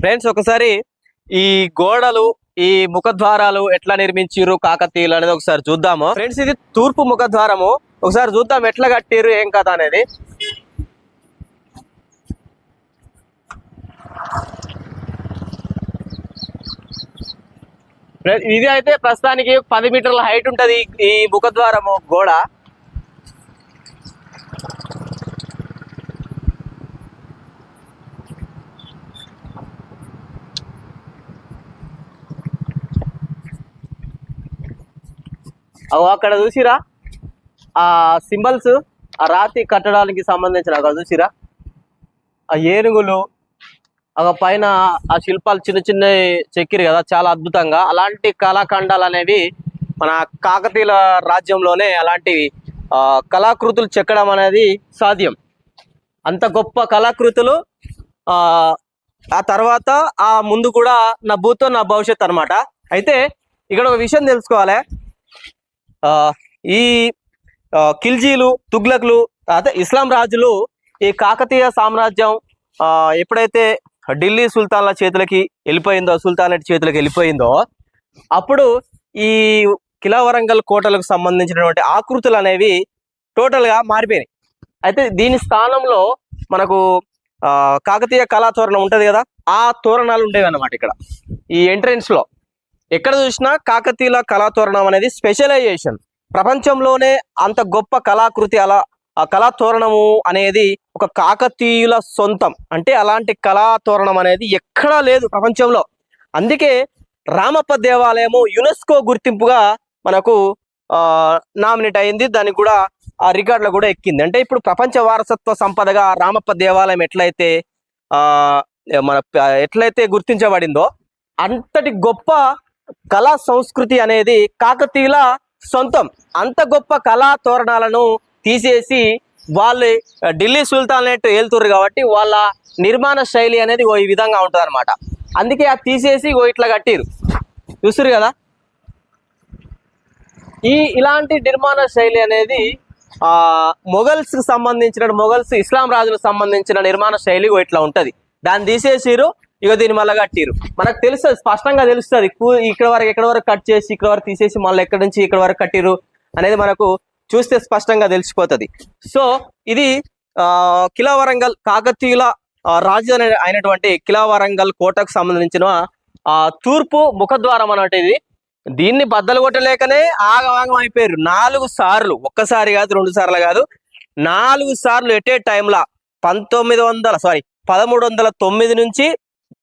Friends ఒకసారి ఈ గోడలు ఈ ముఖద్వారాలు ఎట్లా నిర్మించారు కాకతీయులు అనేది ఒకసారి చూద్దాము. ఫ్రెండ్స్ ఇది తూర్పు ముఖద్వారము. ఒకసారి చూద్దాం ఎట్లా కట్టారు ఏం కథ అనేది. ఇది అయితే ప్రస్తుతానికి పది మీటర్ల హైట్ ఉంటది ఈ- ఈ ముఖద్వారము గోడ. అక్కడ చూసిరా? ఆ సింబల్స్ ఆ రాతి కట్టడానికి సంబంధించిన అక్కడ చూసిరా? ఆ ఏనుగులు ఒక పైన ఆ శిల్పాలు చిన్న చిన్న చెక్కిరు కదా చాలా అద్భుతంగా. అలాంటి కళాఖండాలు అనేవి మన కాకతీయుల రాజ్యంలోనే అలాంటి కళాకృతులు చెక్కడం అనేది సాధ్యం. అంత గొప్ప కళాకృతులు ఆ తర్వాత ఆ ముందు కూడా నా భూతో నా భవిష్యత్ అన్నమాట. అయితే ఇక్కడ ఒక విషయం తెలుసుకోవాలి. ఈ ఆ, ఖిల్జీలు తుగ్లక్లు అదే ఇస్లాం రాజులు ఈ కాకతీయ సామ్రాజ్యం ఆ, ఎప్పుడైతే ఢిల్లీ సుల్తాన్ల చేతులకి వెళ్ళిపోయిందో సుల్తానేట్ చేతులకి వెళ్ళిపోయిందో అప్పుడు ఈ కిలా వరంగల్ కోటలకు సంబంధించినటువంటి ఆకృతులు అనేవి టోటల్గా మారిపోయినాయి. అయితే దీని స్థానంలో మనకు ఆ, కాకతీయ కళా తోరణం ఉంటుంది కదా ఆ తోరణాలు ఉండేవి అన్నమాట ఇక్కడ. ఈ ఎంట్రెన్స్లో ఎక్కడ చూసినా కాకతీయుల కళాతోరణం అనేది స్పెషలైజేషన్. ప్రపంచంలోనే అంత గొప్ప కళాకృతి అలా ఆ కళాతోరణము అనేది ఒక కాకతీయుల సొంతం. అంటే అలాంటి కళాతోరణం అనేది ఎక్కడా లేదు ప్రపంచంలో. అందుకే రామప్ప దేవాలయము యునెస్కో గుర్తింపుగా మనకు నామినేట్ అయింది. దానికి కూడా ఆ రికార్డులో కూడా ఎక్కింది. అంటే ఇప్పుడు ప్రపంచ వారసత్వ సంపదగా రామప్ప దేవాలయం ఎట్లయితే మన ఎట్లయితే గుర్తించబడిందో అంతటి గొప్ప కళా సంస్కృతి అనేది కాకతీయుల సొంతం. అంత గొప్ప కళా తోరణాలను తీసేసి వాళ్ళు ఢిల్లీ సుల్తానేట్ ఏలుతుర్రు కాబట్టి వాళ్ళ నిర్మాణ శైలి అనేది ఓ ఈ విధంగా ఉంటుంది అనమాట అందుకే అది తీసేసి ఓ ఇట్లా కట్టిరు చూస్తురు కదా? ఈ ఇలాంటి నిర్మాణ శైలి అనేది ఆ మొఘల్స్ సంబంధించిన మొఘల్స్ ఇస్లాం రాజులకు సంబంధించిన నిర్మాణ శైలి ఓ ఇట్లా ఉంటుంది. దాన్ని తీసేసిరు ఇక దీన్ని మళ్ళీ కట్టిరు మనకు తెలుస్తుంది స్పష్టంగా తెలుస్తుంది. ఇక్కడ వరకు ఎక్కడ వరకు కట్ చేసి ఇక్కడ వరకు తీసేసి మళ్ళీ ఎక్కడి నుంచి ఇక్కడ వరకు కట్టిరు అనేది మనకు చూస్తే స్పష్టంగా తెలిసిపోతుంది. సో ఇది ఆ కిలా వరంగల్ కాకతీయుల రాజధాని అయినటువంటి కిలా వరంగల్ కోటకు సంబంధించిన ఆ తూర్పు ముఖద్వారం అన్నట్టు ఇది దీన్ని బద్దలు కొట్టలేకనే ఆగవాగం అయిపోయారు నాలుగు సార్లు ఒక్కసారి కాదు రెండు సార్లు కాదు. నాలుగు సార్లు ఎటే టైంలా పంతొమ్మిది వందల సారీ పదమూడు వందల తొమ్మిది నుంచి